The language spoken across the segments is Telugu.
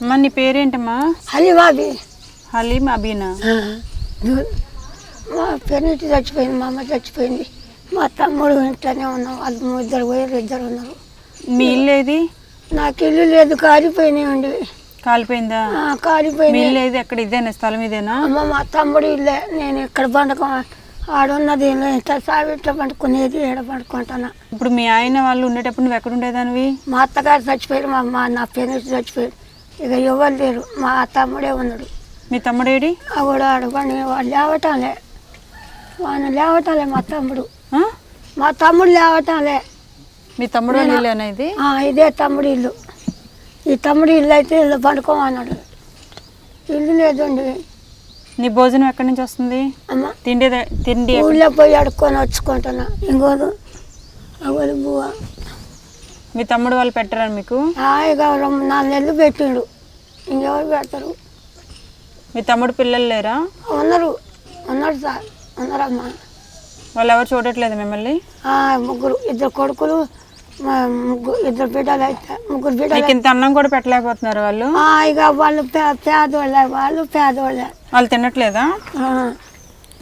అమ్మా నీ పేరేంటమ్మా? అలిబాబి హలీం అబీనా మా పెన్నిటి చచ్చిపోయింది మా అమ్మ చచ్చిపోయింది. మా తమ్ముడు ఇంట్లోనే ఉన్నాం వాళ్ళు ఇద్దరు పోయారు ఇద్దరు ఉన్నారు. మీ ఇల్లు ఏది? నాకు ఇల్లు లేదు కారిపోయినాయండి కాలిపోయిందా? ఇల్లు ఏది? ఎక్కడ ఇదేనా? స్థలం ఇదేనా? అమ్మ మా తమ్ముడు ఇల్లే. నేను ఇక్కడ పండుకో ఆడున్నది ఇంత సావిట్లో పండుకునేది ఏడ పండుకుంటాను? ఇప్పుడు మీ ఆయన వాళ్ళు ఉండేటప్పుడు నువ్వు ఎక్కడ ఉండేదానివి? మా అత్తగారు చచ్చిపోయారు మా అమ్మ నా పెన్నిటి చచ్చిపోయారు. ఇక ఎవరు లేరు. మా తమ్ముడే ఉన్నాడు. మీ తమ్ముడేడి? కూడా అడగండి వాడు లేవటంలే. వాడు లేవటంలే మా తమ్ముడు? మా తమ్ముడు లేవటంలే. మీ తమ్ముడు ఇల్లేనా ఇది? తమ్ముడు ఇల్లు. ఈ తమ్ముడు ఇల్లు అయితే ఇల్లు పండుకోమన్నాడు. ఇల్లు లేదండి. నీ భోజనం ఎక్కడి నుంచి వస్తుంది? అమ్మ తిండి తిండి ఊళ్ళో పోయి అడుక్కొని వచ్చుకుంటున్నా. ఇంకోదు అగోదు బువ్వ. మీ తమ్ముడు వాళ్ళు పెట్టరా మీకు? నాలుగు నెలలు పెట్టిండు? ఇంకెవరు పెడతారు? మీ తమ్ముడు పిల్లలు లేరా? ఉన్నారు ఉన్నారు సార్ ఉన్నారమ్మా. వాళ్ళు ఎవరు చూడట్లేదు మిమ్మల్ని? ముగ్గురు ఇద్దరు కొడుకులు ఇద్దరు బిడ్డలు అయితే ముగ్గురు బిడ్డలు ఇంత అన్నం కూడా పెట్టలేకపోతున్నారు వాళ్ళు? ఇక వాళ్ళు పేదోళ్ళే వాళ్ళు పేదోళ్ళే. వాళ్ళు తినట్లేదా?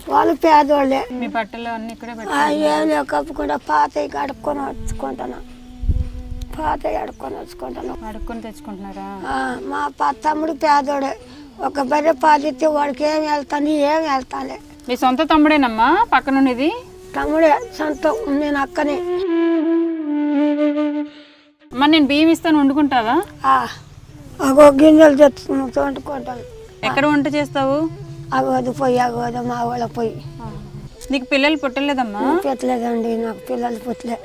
వాళ్ళు పేదోళ్ళే. మీ బట్టలు అన్ని ఇక్కడే పెట్ట ఆ, ఏం లేవు కప్పుకుండా పాత అడుక్కొని వచ్చుకుంటున్నా. పాత అడుక్కొని వచ్చుకుంటున్నాం. అడుక్కొని తెచ్చుకుంటున్నారా? మా ప- తమ్ముడు పేదోడే. ఒక బర్రె పాదిస్తే వాడికి ఏం వెళ్తాను ఏం వెళ్తాలే మీ సొంత తమ్ముడేనమ్మా పక్కన ఉండేది తమ్ముడే సొంతం నేను అక్కనే. అమ్మా నేను బియ్యం ఇస్తాను వండుకుంటావా? ఆ, అగో గింజలు తెచ్చు తోడుకుంటాను ఎక్కడ వంట చేస్తావు? అగోదు పోయి అగోదు మా వాళ్ళ పోయి. నీకు పిల్లలు పుట్టలేదమ్మా? పెట్టలేదండి నాకు పిల్లలు పుట్టలే.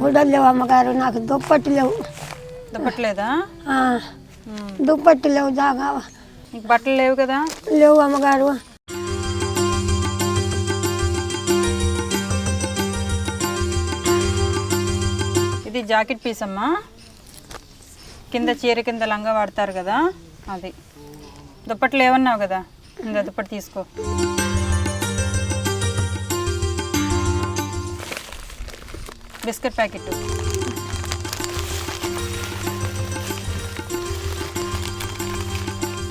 గుడ్డలు లేవు అమ్మగారు నాకు దుప్పటి లేవు. దుప్పట్లేదా ఆ, దుప్పటి లేవు దాగా నీకు బట్టలు లేవు కదా? లేవు అమ్మగారు. ఇది జాకెట్ పీస్ అమ్మా. కింద చీర కింద లంగా వాడతారు కదా అది. దుప్పట్లు ఏమన్నావు కదా ఇంకా దుప్పటి తీసుకో. Biscuit packet.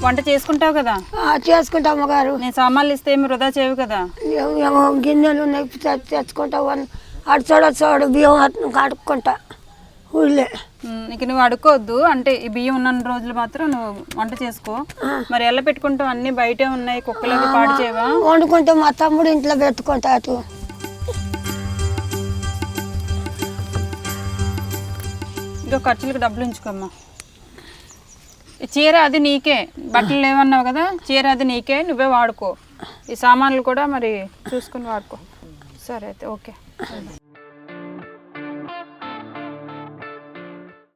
వంట చేసుకుంటావు కదా? చేసుకుంటా అమ్మగారు. నేను సామాన్లు ఇస్తే ఏమి వృధా చేయవు కదా? ఏమో గిన్నెలు ఉన్నాయి తెచ్చుకుంటా అటు చూడ చూడు బియ్యం కడుక్కుంటా ఊళ్ళే. ఇక నువ్వు అడుక్కోవద్దు అంటే ఈ బియ్యం ఉన్న రోజులు మాత్రం నువ్వు వంట చేసుకో. మరి ఎలా పెట్టుకుంటావు? అన్ని బయటే ఉన్నాయి కుక్కలు అవి పాడు చేయవా? వండుకుంటే మా తమ్ముడు ఇంట్లో పెట్టుకుంటా అటు ఇంకా ఖర్చులకు డబ్బులు ఉంచుకోమ్మా. ఈ చీర అది నీకే బట్టలు లేవన్నావు కదా చీర అది నీకే నువ్వే వాడుకో. ఈ సామాన్లు కూడా మరి చూసుకుని వాడుకో. సరే అయితే ఓకే.